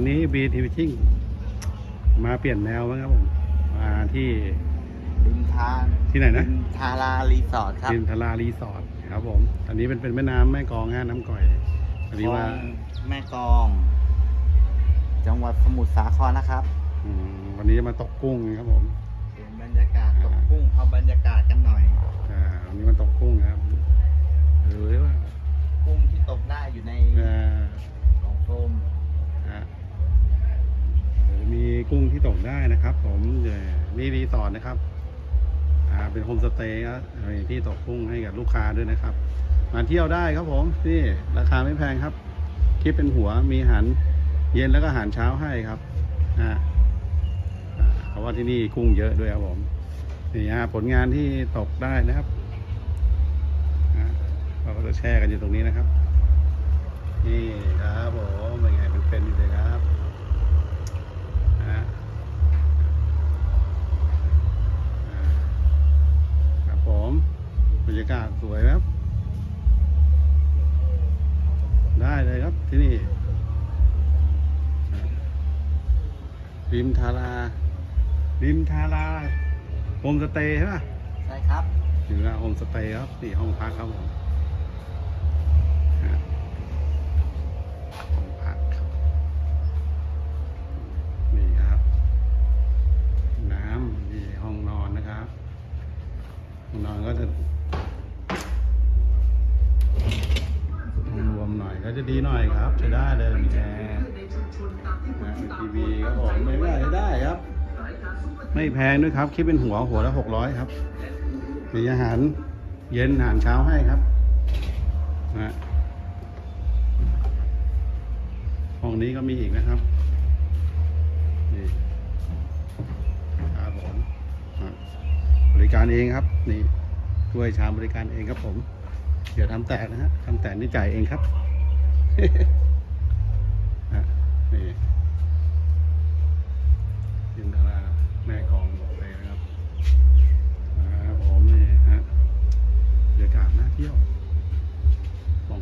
วันนี้บีทีวิชิ่งมาเปลี่ยนแนวบ้างครับผมมาที่ริมทางที่ไหนนะริมทารารีสอร์ทครับทินทรารีสอร์ทครับผมอันนี้เป็นเป็นแม่น้ำแม่กลองฮะน้ำก่อยอันนี้ว่าของแม่กลอง จังหวัดสมุทรสาครนะครับอืมวันนี้จะมาตกกุ้งครับผม เป็นบรรยากาศตกกุ้งเอาบรรยากาศกันหน่อย อ่าวันนี้มาตกกุ้งครับ ดี๋ยวนี่รีสอร์ทนะครับอ่าเป็นโฮมสเตย์ครับมีที่ตกกุ้งให้กับลูกค้าด้วยนะครับ มาเที่ยวได้ครับผมนี่ราคาไม่แพงครับคิดเป็นหัวมีอาหารเย็นแล้วก็อาหารเช้าให้ครับอ่าเพราะว่าที่นี่กุ้งเยอะด้วยครับผมนี่ฮะผลงานที่ตกได้นะครับอ่าเราก็จะแช่กันอยู่ตรงนี้นะครับ นี่ครับผมเป็นไงเป็นเป็นอยู่เลยครับ ริมทาราริมทาราโฮมสเตย์ใช่ป่ะใช่ครับอยู่หน้าโฮมสเตย์ครับนี่ห้องพักครับผมฮะห้องพักครับ นี่ครับ น้ำนี่ห้องนอนนะครับห้องนอนก็จะรวมหน่อยก็จะดีหน่อยครับจะได้เลยมีแอร์ ไม่แพงด้วยครับ คิดเป็นหัวหัวละหกร้อยครับ มีอาหารเย็นอาหารเช้าให้ครับนะห้องนี้ก็มีอีกนะครับ นี่ครับผมบริการเองครับ นี่ถ้วยชามบริการเองครับผม เดี๋ยวทำแตกนะฮะทำแตกนี่จ่ายเองครับ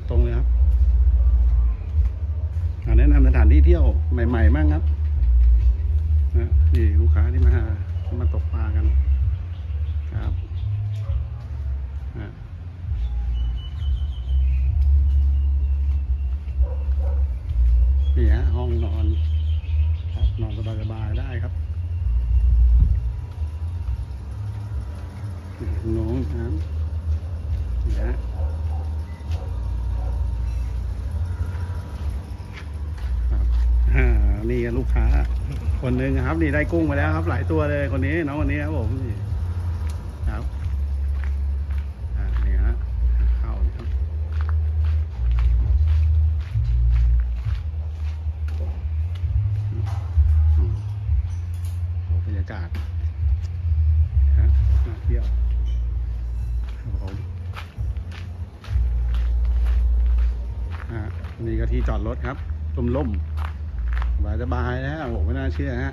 ตรงเลยครับอ่าแนะนำสถานที่เที่ยวใหม่ๆมั่งครับนะนี่ลูกค้าที่มามาตกปลากันครับอะนี่ฮะห้องนอนครับนอนสบายๆได้ครับน้องครับนี่ฮะครับอ่า นี่ลูกค้า คนหนึ่งครับ นี่ได้กุ้งมาแล้วครับ หลายตัวเลยคนนี้น้องคนนี้ครับผมนี่ครับอ่านี่ฮะเข้าครับโอ้บรรยากาศฮะน่าเที่ยวครับผมอะนี่ก็ที่จอดรถครับล่มล่ม บายสบายนะฮะผมไม่น่าเชื่อฮะ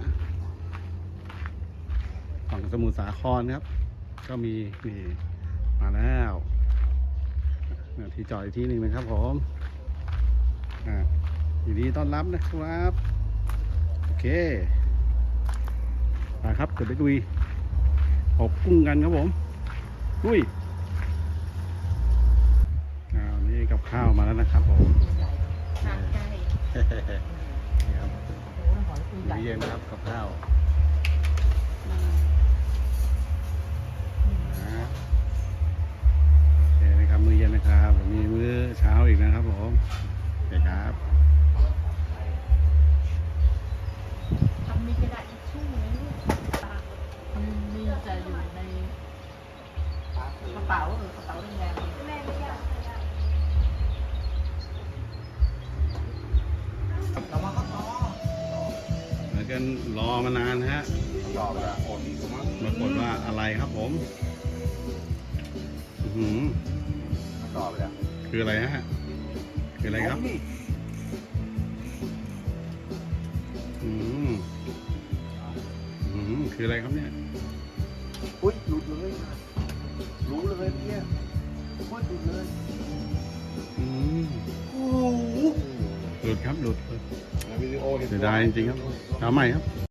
ฝั่งสมุทรสาครครับ ก็มีนี่มาแล้วเนี่ยที่จอดอีกที่หนึ่งนะครับผมอะยินดีต้อนรับนะครับ โอเคไปครับเดี๋ยวไปดูออกกุ้งกันครับผมอุ้ยอ้าวนี่กับข้าวมาแล้วนะครับผมทา นไก่นี่ครับโอ้โหหอยตัวใหญ่ มื้อเย็นครับกับข้าว กันรอมานานฮะตอบละอดมั้งปรากฏว่าอะไรครับผมอื้อหือตอบละคืออะไรฮะ คืออะไรครับอืมอืมคืออะไรครับเนี่ยอุ้ยหลุดเลยรู้เลยเนี่ยอุ้ยหลุดเลยอืมโอ้โหหลุดครับหลุดวิดีโอเห็นเสียดายจริงๆครับเอาใหม่ครับ